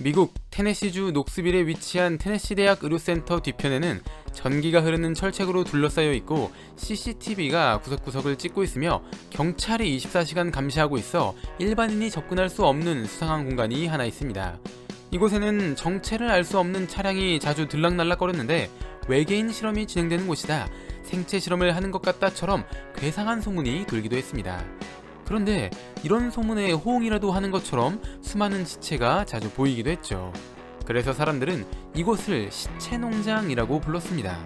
미국 테네시주 녹스빌에 위치한 테네시 대학 의료센터 뒤편에는 전기가 흐르는 철책으로 둘러싸여 있고 CCTV가 구석구석을 찍고 있으며 경찰이 24시간 감시하고 있어 일반인이 접근할 수 없는 수상한 공간이 하나 있습니다. 이곳에는 정체를 알 수 없는 차량이 자주 들락날락거렸는데 외계인 실험이 진행되는 곳이다. 생체 실험을 하는 것 같다처럼 괴상한 소문이 돌기도 했습니다. 그런데 이런 소문에 호응이라도 하는 것처럼 수많은 시체가 자주 보이기도 했죠. 그래서 사람들은 이곳을 시체 농장이라고 불렀습니다.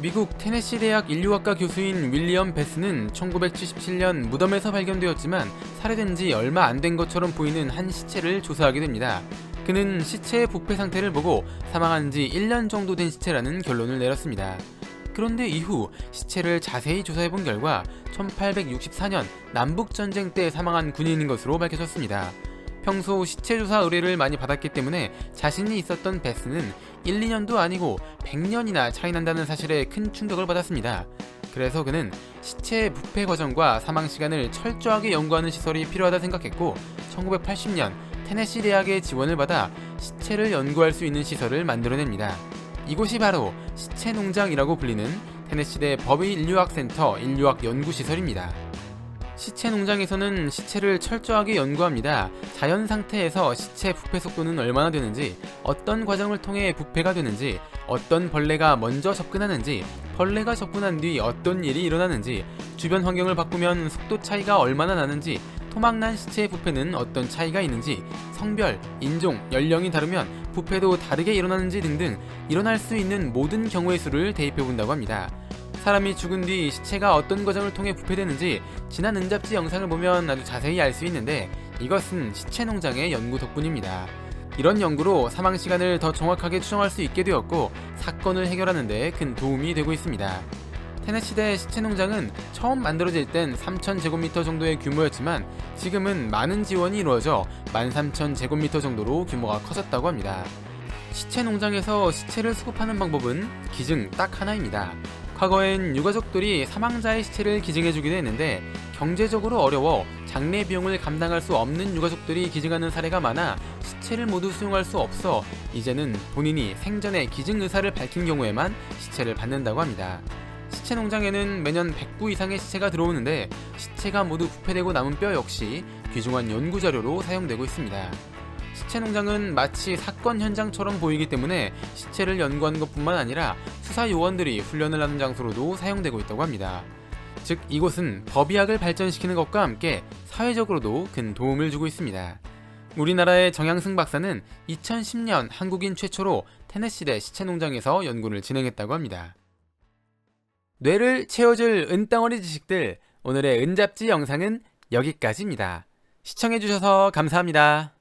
미국 테네시 대학 인류학과 교수인 윌리엄 베스는 1977년 무덤에서 발견되었지만 살해된 지 얼마 안 된 것처럼 보이는 한 시체를 조사하게 됩니다. 그는 시체의 부패 상태를 보고 사망한 지 1년 정도 된 시체라는 결론을 내렸습니다. 그런데 이후 시체를 자세히 조사해 본 결과 1864년 남북전쟁 때 사망한 군인인 것으로 밝혀졌습니다. 평소 시체 조사 의뢰를 많이 받았기 때문에 자신이 있었던 베스는 1, 2년도 아니고 100년이나 차이 난다는 사실에 큰 충격을 받았습니다. 그래서 그는 시체의 부패 과정과 사망 시간을 철저하게 연구하는 시설이 필요하다 생각했고 1980년 테네시 대학의 지원을 받아 시체를 연구할 수 있는 시설을 만들어냅니다. 이곳이 바로 시체 농장이라고 불리는 테네시대 법의 인류학센터 인류학 연구시설입니다. 시체 농장에서는 시체를 철저하게 연구합니다. 자연 상태에서 시체 부패 속도는 얼마나 되는지, 어떤 과정을 통해 부패가 되는지, 어떤 벌레가 먼저 접근하는지, 벌레가 접근한 뒤 어떤 일이 일어나는지, 주변 환경을 바꾸면 속도 차이가 얼마나 나는지, 토막난 시체의 부패는 어떤 차이가 있는지, 성별, 인종, 연령이 다르면 부패도 다르게 일어나는지 등등 일어날 수 있는 모든 경우의 수를 대입해 본다고 합니다. 사람이 죽은 뒤 시체가 어떤 과정을 통해 부패되는지 지난 은잡지 영상을 보면 아주 자세히 알 수 있는데 이것은 시체 농장의 연구 덕분입니다. 이런 연구로 사망 시간을 더 정확하게 추정할 수 있게 되었고 사건을 해결하는 데 큰 도움이 되고 있습니다. 테네시대 시체 농장은 처음 만들어질 땐 3,000제곱미터 정도의 규모였지만 지금은 많은 지원이 이루어져 13,000제곱미터 정도로 규모가 커졌다고 합니다. 시체 농장에서 시체를 수급하는 방법은 기증 딱 하나입니다. 과거엔 유가족들이 사망자의 시체를 기증해주기도 했는데 경제적으로 어려워 장례 비용을 감당할 수 없는 유가족들이 기증하는 사례가 많아 시체를 모두 수용할 수 없어 이제는 본인이 생전에 기증 의사를 밝힌 경우에만 시체를 받는다고 합니다. 시체 농장에는 매년 100구 이상의 시체가 들어오는데 시체가 모두 부패되고 남은 뼈 역시 귀중한 연구 자료로 사용되고 있습니다. 시체 농장은 마치 사건 현장처럼 보이기 때문에 시체를 연구하는 것뿐만 아니라 수사 요원들이 훈련을 하는 장소로도 사용되고 있다고 합니다. 즉 이곳은 법의학을 발전시키는 것과 함께 사회적으로도 큰 도움을 주고 있습니다. 우리나라의 정양승 박사는 2010년 한국인 최초로 테네시대 시체 농장에서 연구를 진행했다고 합니다. 뇌를 채워줄 은덩어리 지식들 오늘의 은잡지 영상은 여기까지입니다. 시청해주셔서 감사합니다.